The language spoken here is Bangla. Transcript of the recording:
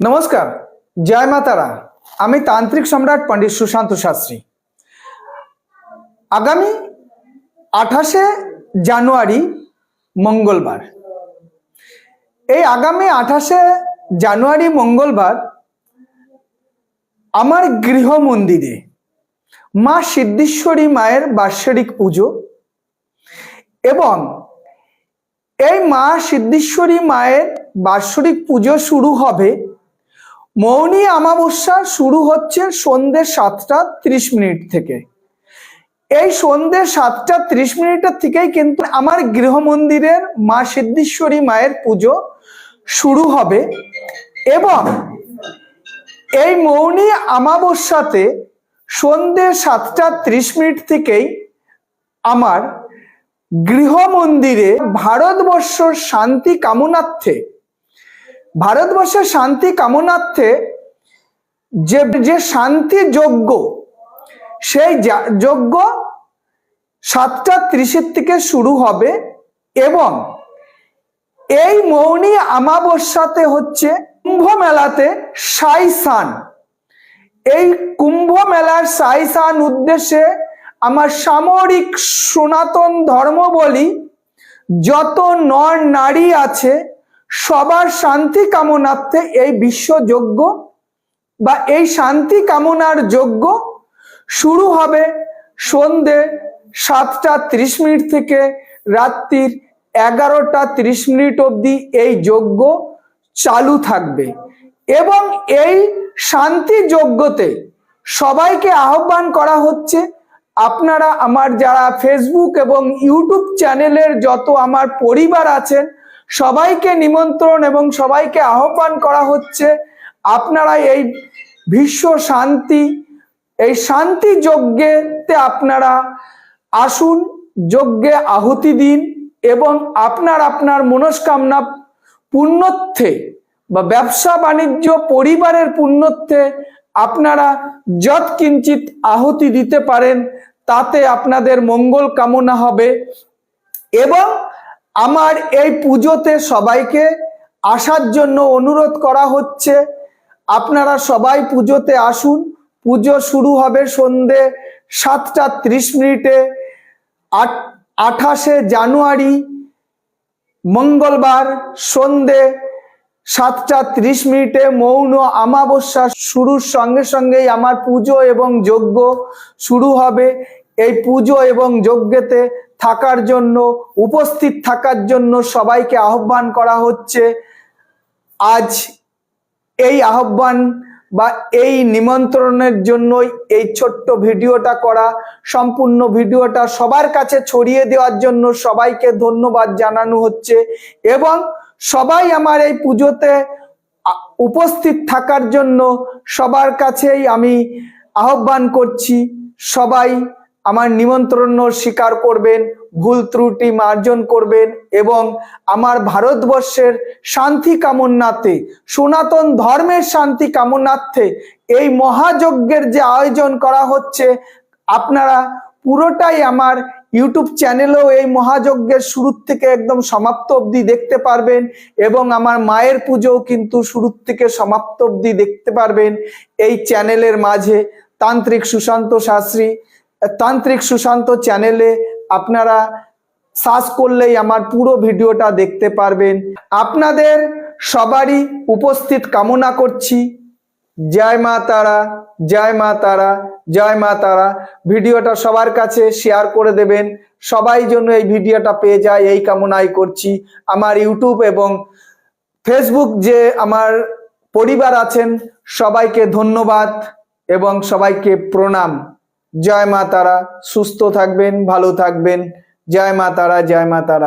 নমস্কার, জয় মাতারা আমি তান্ত্রিক সম্রাট পণ্ডিত সুশান্ত শাস্ত্রী। আগামী আঠাশে জানুয়ারি মঙ্গলবার। এই আগামী আঠাশে জানুয়ারি মঙ্গলবার আমার গৃহ মন্দিরে মা সিদ্ধেশ্বরী মায়ের বাৎসরিক পুজো এবং এই মা সিদ্ধেশ্বরী মায়ের বাৎসরিক পুজো শুরু হবে মৌনী অমাবস্যা শুরু হচ্ছে সন্ধ্যে সাতটা ত্রিশ মিনিট থেকে। এই সন্ধ্যে সাতটা ত্রিশ মিনিটের থেকেই কিন্তু আমার গৃহ মন্দিরের মা সিদ্ধেশ্বরী মায়ের পুজো শুরু হবে এবং এই মৌনী অমাবস্যাতে সন্ধ্যে সাতটা ত্রিশ মিনিট থেকেই আমার গৃহ মন্দিরে ভারতবর্ষর শান্তি কামনার্থে ভারতবর্ষের শান্তি কামনার্থে যে যে শান্তি যজ্ঞ সেই যজ্ঞ সাতটা ত্রিশের থেকে শুরু হবে এবং এই মৌনী অমাবস্যাতে হচ্ছে কুম্ভ মেলাতে সাই সান। এই কুম্ভ মেলার সাই সান উদ্দেশ্যে আমার সামরিক সনাতন ধর্ম বলি যত নর নারী আছে সবার শান্তি কামনার্থে এই বিশ্বযজ্ঞ বা এই শান্তি কামনার যজ্ঞ শুরু হবে সন্ধে সাতটা ত্রিশ মিনিট থেকে রাত্রির এগারোটা ত্রিশ মিনিট অবধি এই যজ্ঞ চালু থাকবে। এবং এই শান্তি যজ্ঞতে সবাইকে আহ্বান করা হচ্ছে, আপনারা আমার যারা ফেসবুক এবং ইউটিউব চ্যানেলের যত আমার পরিবার আছেন সবাইকে নিমন্ত্রণ এবং সবাইকে আহ্বান করা হচ্ছে, আপনারা এই বিশ্ব শান্তি, এই শান্তি যজ্ঞেতে আপনারা আসুন, যজ্ঞে আহুতি দিন এবং আপনার আপনার মনস্কামনা পুণ্যর্থে বা ব্যবসা বাণিজ্য পরিবারের পুণ্যর্থে আপনারা যৎ কিঞ্চিত আহুতি দিতে পারেন, তাতে আপনাদের মঙ্গল কামনা হবে এবং আমার এই পুজোতে সবাইকে আসার জন্য অনুরোধ করা হচ্ছে, আপনারা সবাই পুজোতে আসুন। পুজো শুরু হবে সন্ধে সাতটা ত্রিশ মিনিটে, আট, আঠাশে জানুয়ারি, মঙ্গলবার সন্ধে সাতটা ত্রিশ মিনিটে মৌন অমাবস্যা শুরুর সঙ্গে সঙ্গেই আমার পুজো এবং যজ্ঞ শুরু হবে। এই পুজো এবং যজ্ঞেতে থাকার জন্য, উপস্থিত থাকার জন্য সবাইকে আহ্বান করা হচ্ছে। আজ এই আহ্বান বা এই নিমন্ত্রণের জন্যই এই ছোট্ট ভিডিওটা করা, সম্পূর্ণ ভিডিওটা সবার কাছে ছড়িয়ে দেওয়ার জন্য সবাইকে ধন্যবাদ জানানো হচ্ছে এবং সবাই আমার এই পুজোতে উপস্থিত থাকার জন্য সবার কাছেই আমি আহ্বান করছি সবাই। আমার নিমন্ত্রণ স্বীকার করবেন, ভুল ত্রুটি মার্জন করবেন এবং আমার ভারতবর্ষের শান্তি কামনাতে সনাতন ধর্মের শান্তি কামনার্থে এই মহাযজ্ঞের যে আয়োজন করা হচ্ছে, আপনারা পুরোটাই আমার ইউটিউব চ্যানেলেও এই মহাযজ্ঞের শুরু থেকে একদম সমাপ্ত অবধি দেখতে পারবেন এবং আমার মায়ের পুজোও কিন্তু শুরু থেকে সমাপ্ত অবধি দেখতে পারবেন এই চ্যানেলের মাঝে তান্ত্রিক সুশান্ত শাস্ত্রী। তান্ত্রিক সুশান্ত চ্যানেলে আপনারা সার্চ করলেই আমার পুরো ভিডিওটা দেখতে পারবেন। আপনাদের সবারই উপস্থিত কামনা করছি। জয় মা তারা, জয় মা তারা, জয় মা তারা। ভিডিওটা সবার কাছে শেয়ার করে দেবেন। সবাই জন্য এই ভিডিওটা পেয়ে যায়, এই কামনাই করছি। আমার ইউটিউব এবং ফেসবুক যে আমার পরিবার আছেন, সবাইকে ধন্যবাদ এবং সবাইকে প্রণাম। জয় মা তারা সুস্থ থাকবেন ভালো থাকবেন। জয় মা তারা জয় মা তারা।